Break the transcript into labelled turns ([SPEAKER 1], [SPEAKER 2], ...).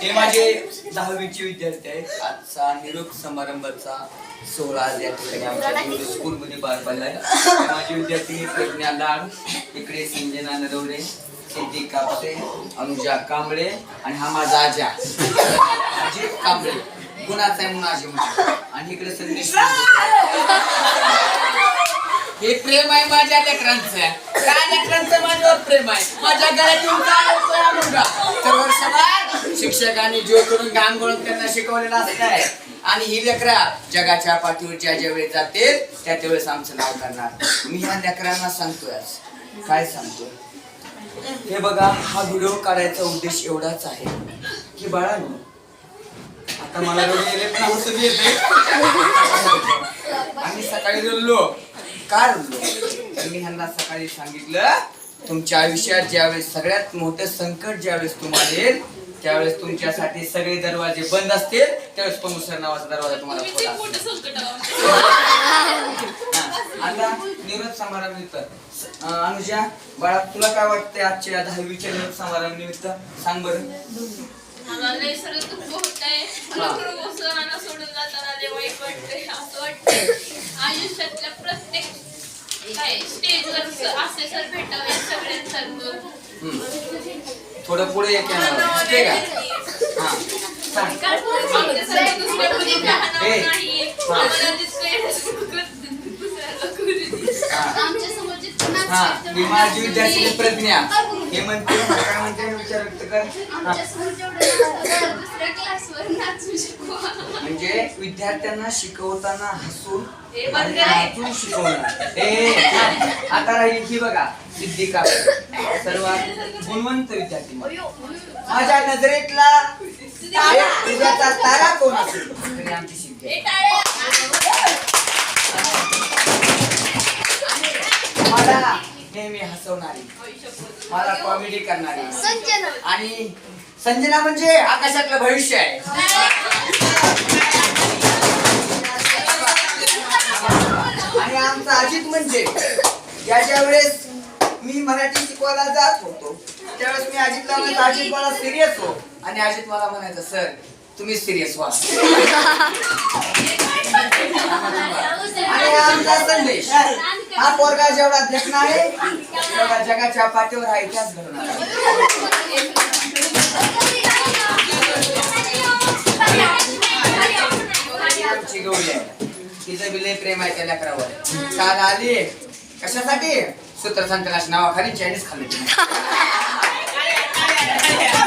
[SPEAKER 1] हे माझे दहावीचे विद्यार्थी आहेत. आजचा निरोप समारंभाचा सोहळा आज या ठिकाणी आमच्या स्कूलमध्ये पार पडलाय. हे माझे विद्यार्थी प्रज्ञा लाड इकडे संजना नरवडे सिद्धी कापसे अनुजा कांबळे आणि हा माझा आजा. अजित कांबळे. गुणाचा आहे म्हणून आजी म्हणतो आणि इकडे संदेश हे प्रेम आहे माझ्या लेकरांचं. काय लेकरांचं माझ्यावर प्रेम आहे. माझ्या घरात येऊन काय होतोय हा मुलगा तर वर्षभर शिक्षकांनी जीव करून काम करून त्यांना शिकवलेलं असतंय आणि ही लेकरा जगाच्या पाठीवर ज्या ज्या वेळेस जातील त्या त्यावेळेस आमचं नाव करणार. मी ह्या लेकरांना सांगतोय काय सांगतोय? हे बघा हा व्हिडिओ काढायचा उद्देश एवढाच आहे की बाळांनो आता मला येते पण येते आम्ही सकाळी रडलो का रडलो मी ह्यांना सकाळी सांगितलं तुमच्या आयुष्यात ज्यावेळेस सगळ्यात मोठं संकट ज्यावेळेस तुम्हाला येईल त्यावेळेस तुमच्यासाठी सगळे दरवाजे बंद असतील त्यावेळेस पमुसर नावाचा दरवाजा तुम्हाला
[SPEAKER 2] तुम्ही
[SPEAKER 1] खुला
[SPEAKER 2] ते मोठं
[SPEAKER 1] असेल.
[SPEAKER 2] संकट आहोत.
[SPEAKER 1] आता निरोप समारंभ निमित्त अं, अनुजा बाळा तुला काय वाटतंय आजच्या दहावीच्या निरोप समारंभ निमित्त सांग बरं.
[SPEAKER 2] मला सरांना सोडून जाताना लय वाईट वाटतंय. असं वाटतंय आयुष्यातल्या प्रत्येक काय स्टेजवर असे सर भेटावे सगळ्यांसारखं
[SPEAKER 1] थोडं पुढे एक ठीक आहे हा सांग. हा. हा. मी माझी विद्यार्थी प्रज्ञा हे म्हणते काय म्हणते विचार व्यक्त कर हा. म्हणजे विद्यार्थ्यांना शिकवताना हसून
[SPEAKER 2] हे बंद
[SPEAKER 1] आणि
[SPEAKER 2] आहे.
[SPEAKER 1] हसून शिकवणं ए, हा. आता राहिली ही बघा सिद्धिका सर्वात गुणवंत विद्यार्थी माझ्या नजरेतला तुझ्याचा तारा कोण असेल? तरी आमची
[SPEAKER 2] टाळ्या.
[SPEAKER 1] मला नेहमी हसवणारी. मला कॉमेडी करणारी.
[SPEAKER 3] संजना.
[SPEAKER 1] आणि संजना म्हणजे आकाशातलं भविष्य आहे. आणि आमचा अजित म्हणजे ज्याच्या वेळेस मी मराठी शिकवायला जात होतो. त्यावेळेस मी अजितला म्हणायचो अजित मला सिरियस हो. आणि अजित मला म्हणायचं सर तुम्ही सिरियस व्हा. आणि आमचा संदेश. हा पोरगा जेवढा देखणा आहे तेवढा जगाच्या पाठीवर हा इतिहास घडवणार आहे. आमची आहे. तिचं बी लय प्रेम आहे त्या लेकरावर. काल आली. कशासाठी? सूत्रसंकलाच्या नावाखाली चायनीज खाल्ले